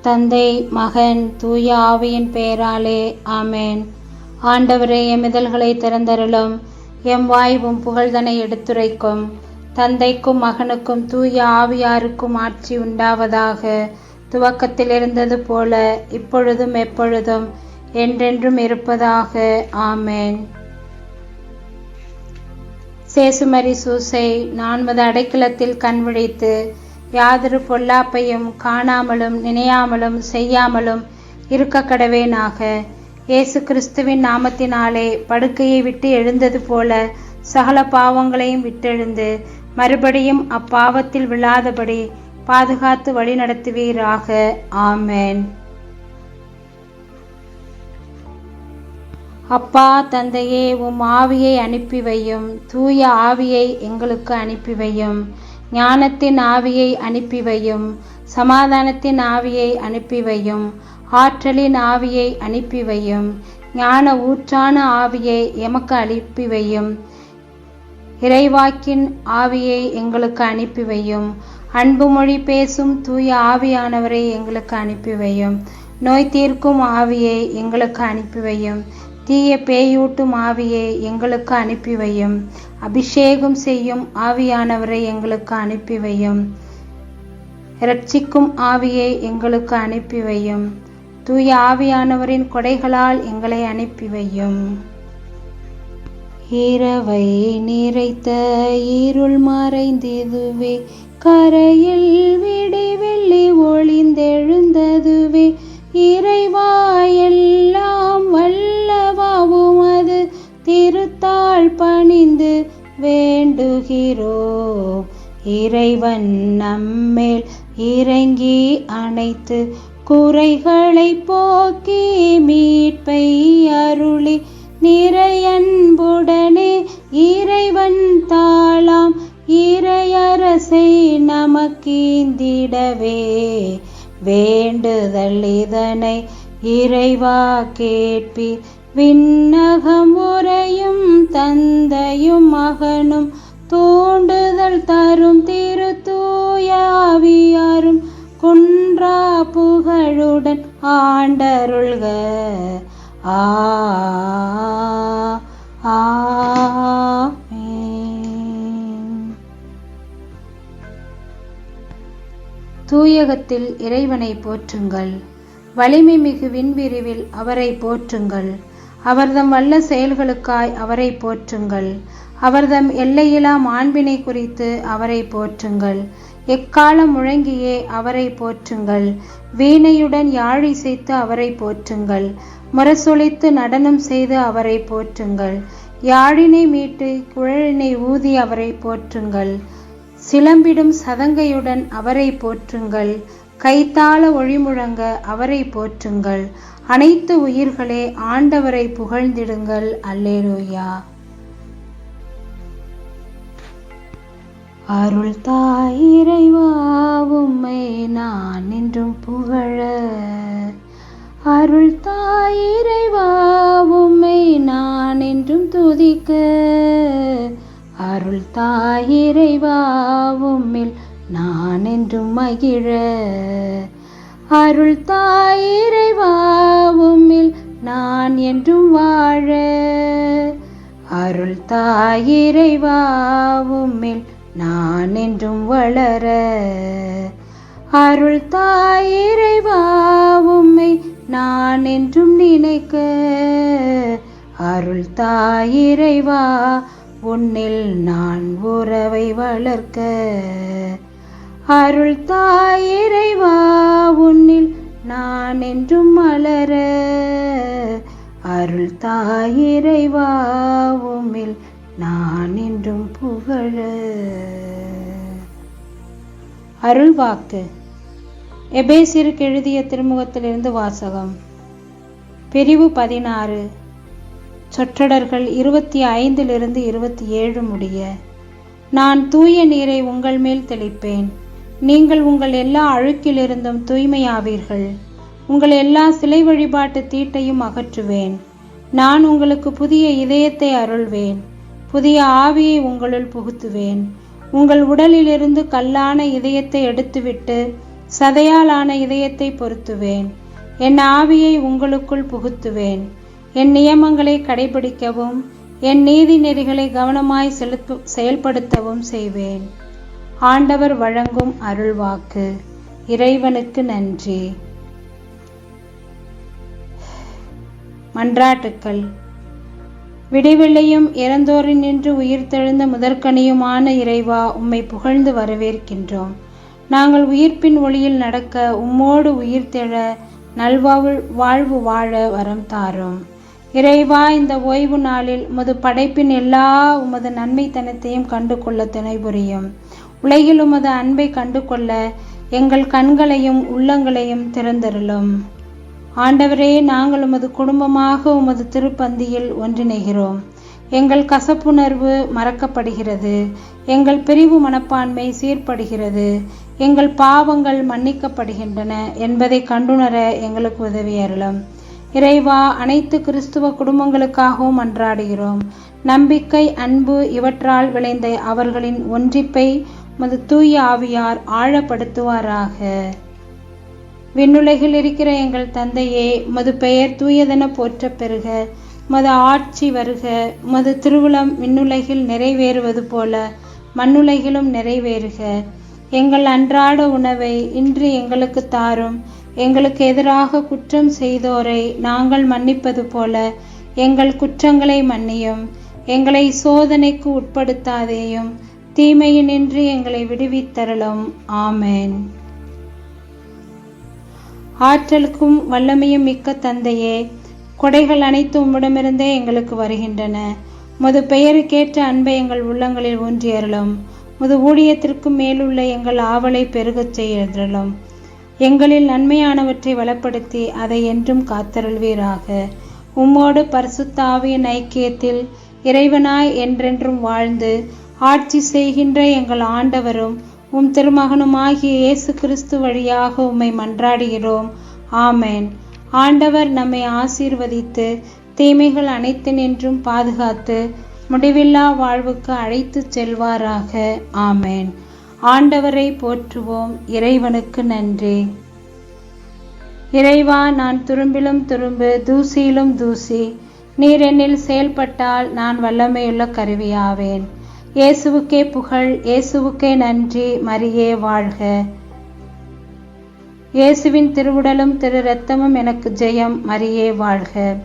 தந்தை மகன் தூய ஆவியின் பெயராலே ஆமேன். ஆண்டவரே எமிதல்களை திறந்தருளும். எம் வாய்வும் புகழ்தனை எடுத்துரைக்கும். தந்தைக்கும் மகனுக்கும் தூய ஆவியாருக்கும் ஆட்சி உண்டாவதாக. துவக்கத்தில் இருந்தது போல இப்பொழுதும் எப்பொழுதும் என்றென்றும் இருப்பதாக. ஆமேன். சேசுமரி சூசை நான்மது அடைக்கலத்தில் கண் விழித்து யாதொரு பொல்லாப்பையும் காணாமலும் நினையாமலும் செய்யாமலும் இருக்க கடவேனாக இயேசு கிறிஸ்துவின் நாமத்தினாலே படுக்கையை விட்டு எழுந்தது போல சகல பாவங்களையும் விட்டெழுந்து மறுபடியும் அப்பாவத்தில் விழாதபடி பாதுகாத்து வழிநடத்துவீராக ஆமேன். அப்பா தந்தையே உம் ஆவியை அனுப்பி வையும் தூய ஆவியை எங்களுக்கு அனுப்பி வையும். ஞானத்தின் ஆவியை அனுப்பி வையும் சமாதானத்தின் ஆவியை அனுப்பி வையும் ஆற்றலின் ஆவியை அனுப்பி வையும் ஞான ஊற்றான ஆவியை எமக்கு அனுப்பி வையும் இறைவாக்கின் ஆவியை எங்களுக்கு அனுப்பி வையும் அன்பு மொழி பேசும் தூய ஆவியானவரை எங்களுக்கு அனுப்பி வையும் நோய் தீர்க்கும் ஆவியை எங்களுக்கு அனுப்பி வையும் தீய பேயூட்டும் ஆவியை எங்களுக்கு அனுப்பி வையும் அபிஷேகம் செய்யும் ஆவியானவரை எங்களுக்கு அனுப்பி வையும். இரட்சிக்கும் ஆவியை எங்களுக்கு அனுப்பி வையும். தூய ஆவியானவரின் கொடைகளால் எங்களை அனுப்பி வையும். இரவை நிறைத்த இருள் மறைந்ததுவே கரையில் விடி வெள்ளி ஒளிந்தெழுந்ததுவே இறைவா எல்லாம் வல்லவாவும் அது திருத்தாள் பணி வேண்டுகிறோ இறைவன் நம்மேல் இறங்கி அனைத்து குறைகளை போக்கி மீட்பை அருளி நிறையன்புடனே இறைவன் தாளாம். இறையரசை நமக்கீந்திடவே வேண்டுதல் இதனை இறைவா கேட்பீர். விண்ணகம் உரையும் தந்தையும் மகனும் தூண்டுதல் தரும் திரு தூயாவியாரும் குன்றா புகழுடன் ஆண்டருள்க. ஆ தூயகத்தில் இறைவனை போற்றுங்கள். வலிமை மிகு விண்விரிவில் அவரை போற்றுங்கள். அவர்தம் வல்ல செயல்களுக்காய் அவரை போற்றுங்கள். அவர்தம் எல்லையிலா மாண்பினை குறித்து அவரை போற்றுங்கள். எக்காலம் முழங்கியே அவரை போற்றுங்கள். வீணையுடன் யாழிசைத்து அவரை போற்றுங்கள். முரசொலித்து நடனம் செய்து அவரை போற்றுங்கள். யாழினை மீட்டு குழலினை ஊதி அவரை போற்றுங்கள். சிலம்பிடும் சதங்கையுடன் அவரை போற்றுங்கள். கைத்தாள ஒழிமுழங்க அவரை போற்றுங்கள். அனைத்து உயிர்களே ஆண்டவரை புகழ்ந்திடுங்கள். அல்லேலூயா. அருள் தாயிரைவா உம்மை நான் என்றும் புகழ. அருள் தாயிரைவா உம்மை நான் என்றும் துதிக்க. அருள் தாயிரைவா என்றும் மகிழ. அருள் தாயிரைவா உம்மில் நான் என்றும் வாழ. அருள் தாயிரைவா உம்மில் நான் என்றும் வளர. அருள் தாயிரைவா உம்மை நான் என்றும் நினைக்க. அருள் தாயிரைவா உன்னில் நான் உறவை வளர்க்க. அருள் தாயிறைவா உன்னில் நான் என்றும் மலர. அருள் தாயிறைவா உம்மில் நான் என்றும் புகழ. அருள்வாக்கு எபேசிற்கு எழுதிய திருமுகத்திலிருந்து வாசகம். பிரிவு பதினாறு. சொற்றொடர்கள் இருபத்தி ஐந்திலிருந்து இருபத்தி ஏழு முடிய. நான் தூய நீரை உங்கள் மேல் தெளிப்பேன். நீங்கள் உங்கள் எல்லா அழுக்கிலிருந்தும் தூய்மையாவீர்கள். உங்கள் எல்லா சிலை வழிபாட்டு தீட்டையும் அகற்றுவேன். நான் உங்களுக்கு புதிய இதயத்தை அருள்வேன். புதிய ஆவியை உங்களுள் புகுத்துவேன். உங்கள் உடலிலிருந்து கல்லான இதயத்தை எடுத்துவிட்டு சதையாலான இதயத்தை பொருத்துவேன். என் ஆவியை உங்களுக்குள் புகுத்துவேன். என் நியமங்களை கடைபிடிக்கவும் என் நீதி நெறிகளை கவனமாய் செலுத்து செயல்படுத்தவும் செய்வேன். ஆண்டவர் வழங்கும் அருள்வாக்கு. இறைவனுக்கு நன்றி. மன்றாட்டுக்கள். விடிவெள்ளையும் இறந்தோரின் நின்று உயிர்த்தெழுந்த முதற்கனியுமான இறைவா உம்மை புகழ்ந்து வரவேற்கின்றோம். நாங்கள் உயிர்ப்பின் ஒளியில் நடக்க உம்மோடு உயிர்த்தெழ நல்வாழ்வு வாழ்வு வாழ வரம் தாரும். இறைவா இந்த ஓய்வு நாளில் உமது படைப்பின் எல்லா உமது நன்மைத்தனத்தையும் கண்டு கொள்ள துணை புரியும். உலகில் உமது அன்பை கண்டு கொள்ள எங்கள் கண்களையும் உள்ளங்களையும் திறந்தருளும். ஆண்டவரே நாங்கள் உமது குடும்பமாக உமது திருப்பந்தியில் ஒன்றிணைகிறோம். எங்கள் கசப்புணர்வு மறக்கப்படுகிறது. எங்கள் பிரிவு மனப்பான்மை சீர்படுகிறது. எங்கள் பாவங்கள் மன்னிக்கப்படுகின்றன என்பதை கண்டுணர எங்களுக்கு உதவி அருளும். இறைவா அனைத்து கிறிஸ்துவ குடும்பங்களுக்காகவும் அன்றாடுகிறோம். நம்பிக்கை அன்பு இவற்றால் விளைந்த அவர்களின் ஒன்றிப்பை மது தூய ஆவியார் ஆழப்படுத்துவாராக. விண்ணுலகில் இருக்கிற எங்கள் தந்தையே மது பெயர் தூயதென போற்ற பெறுக மது ஆட்சி வருக. மது திருவுளம் விண்ணுலகில் நிறைவேறுவது போல மண்ணுலகிலும் நிறைவேறுக. எங்கள் அன்றாட உணவை இன்று எங்களுக்கு தாரும். எங்களுக்கு எதிராக குற்றம் செய்தோரை நாங்கள் மன்னிப்பது போல எங்கள் குற்றங்களை மன்னியும். எங்களை சோதனைக்கு உட்படுத்தாதேயும். தீமையினின்று எங்களை விடுவித்தரலும் ஆமேன். ஆற்றலுக்கும் வல்லமையும் மிக்க தந்தையே கொடைகள் அனைத்தும் உம்மிடமிருந்தே எங்களுக்கு வருகின்றன. முது பெயருக்கேற்ற அன்பை எங்கள் உள்ளங்களில் ஊன்றியறலும் முது ஊழியத்திற்கும் மேலுள்ள எங்கள் ஆவலை பெருகச் செய்யறலும் எங்களில் நன்மையானவற்றை வளப்படுத்தி அதை என்றும் காத்தருள்வீராக. உம்மோடு பரிசுத்தாவியின் ஐக்கியத்தில் இறைவனாய் என்றென்றும் வாழ்ந்து ஆட்சி செய்கின்ற எங்கள் ஆண்டவரும் உம் திருமகனுமாகிய இயேசு கிறிஸ்து வழியாக உம்மை மன்றாடுகிறோம். ஆமேன். ஆண்டவர் நம்மை ஆசீர்வதித்து தீமைகள் அனைத்து நின்றும் பாதுகாத்து முடிவில்லா வாழ்வுக்கு அழைத்து செல்வாராக. ஆமேன். ஆண்டவரை போற்றுவோம். இறைவனுக்கு நன்றி. இறைவா நான் துரும்பிலும் துரும்பு தூசியிலும் தூசி நீர் என்னில் செயல்பட்டால் நான் வல்லமையுள்ள கருவியாவேன். இயேசுவுக்கே புகழ் இயேசுவுக்கே நன்றி மரியே வாழ்க. இயேசுவின் திருவுடலும் திரு ரத்தமும் எனக்கு ஜெயம் மரியே வாழ்க.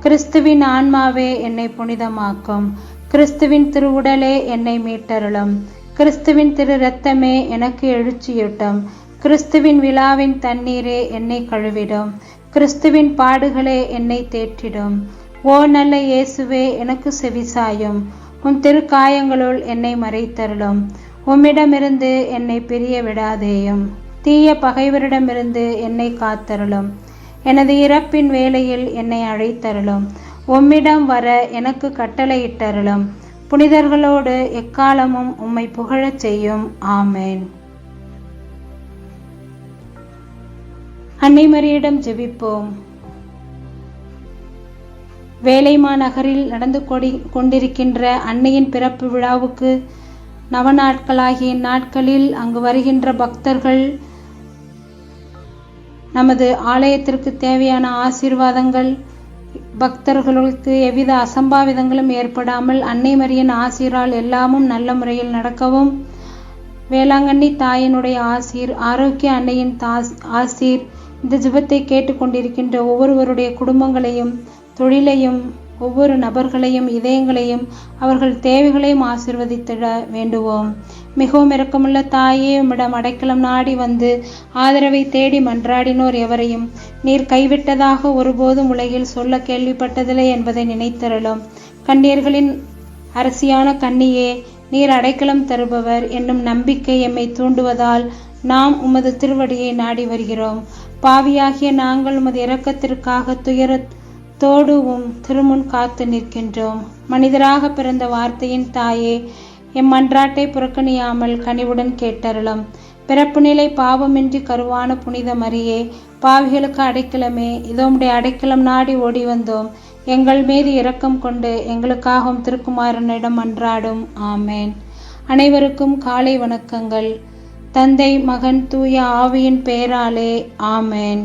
கிறிஸ்துவின் ஆன்மாவே என்னை புனிதமாக்கும். கிறிஸ்துவின் திருவுடலே என்னை மீட்டருளும். கிறிஸ்துவின் திரு ரத்தமே எனக்கு எழுச்சியூட்டும். கிறிஸ்துவின் விழாவின் தண்ணீரே என்னை கழுவிடும். கிறிஸ்துவின் பாடுகளே என்னை தேற்றிடும். ஓ நல்ல இயேசுவே எனக்கு செவிசாயும் உன் திருக்காயங்களுள் என்னை மறைத்தருளும். உம்மிடமிருந்து என்னை பிரிய விடாதேயும் தீய பகைவரிடமிருந்து என்னை காத்தருளும். எனது இறப்பின் வேளையில் என்னை அழைத்தருளும். உம்மிடம் வர எனக்கு கட்டளையிட்டருளும். புனிதர்களோடு எக்காலமும் உம்மை புகழச் செய்யும். ஆமேன். அன்னை மரியிடம் ஜெபிப்போம். வேலைமா நகரில் நடந்து கொடி கொண்டிருக்கின்ற அன்னையின் பிறப்பு விழாவுக்கு நவநாட்களாகிய நாட்களில் அங்கு வருகின்ற பக்தர்கள் நமது ஆலயத்திற்கு தேவையான ஆசீர்வாதங்கள் பக்தர்களுக்கு எவ்வித அசம்பாவிதங்களும் ஏற்படாமல் அன்னை மரியின் ஆசீரால் எல்லாமும் நல்ல முறையில் நடக்கவும் வேளாங்கண்ணி தாயினுடைய ஆசீர் ஆரோக்கிய அன்னையின் தாஸ் ஆசீர் இந்த ஜிபத்தை கேட்டுக்கொண்டிருக்கின்ற ஒவ்வொருவருடைய குடும்பங்களையும் தொழிலையும் ஒவ்வொரு நபர்களையும் இதயங்களையும் அவர்கள் தேவைகளையும் ஆசிர்வதித்திட வேண்டுவோம். மிகவும் இரக்கமுள்ள தாயே உம்மிடம் அடைக்கலம் நாடி வந்து ஆதரவை தேடி மன்றாடினோர் எவரையும் நீர் கைவிட்டதாக ஒருபோதும் உலகில் சொல்ல கேள்விப்பட்டதில்லை என்பதை நினைத்தருளும். கண்ணீர்களின் அரசியான கண்ணியே நீர் அடைக்கலம் தருபவர் என்னும் நம்பிக்கை எம்மை தூண்டுவதால் நாம் உமது திருவடியை நாடி வருகிறோம். பாவியாகிய நாங்கள் உமது இரக்கத்திற்காக துயர தோடுவும் திருமுன் காத்து நிற்கின்றோம். மனிதராக பிறந்த வார்த்தையின் தாயே எம் மன்றாட்டை புறக்கணியாமல் கனிவுடன் கேட்டருளும். பிறப்பு நிலை பாவமின்றி கருவான புனித மரியே பாவிகளுக்கு அடைக்கலமே இதோமுடைய அடைக்கலம் நாடி ஓடி வந்தோம். எங்கள் மீது இரக்கம் கொண்டு எங்களுக்காகவும் திருக்குமாரனிடம் அன்றாடும். ஆமேன். அனைவருக்கும் காலை வணக்கங்கள். தந்தை மகன் தூய ஆவியின் பெயராலே ஆமேன்.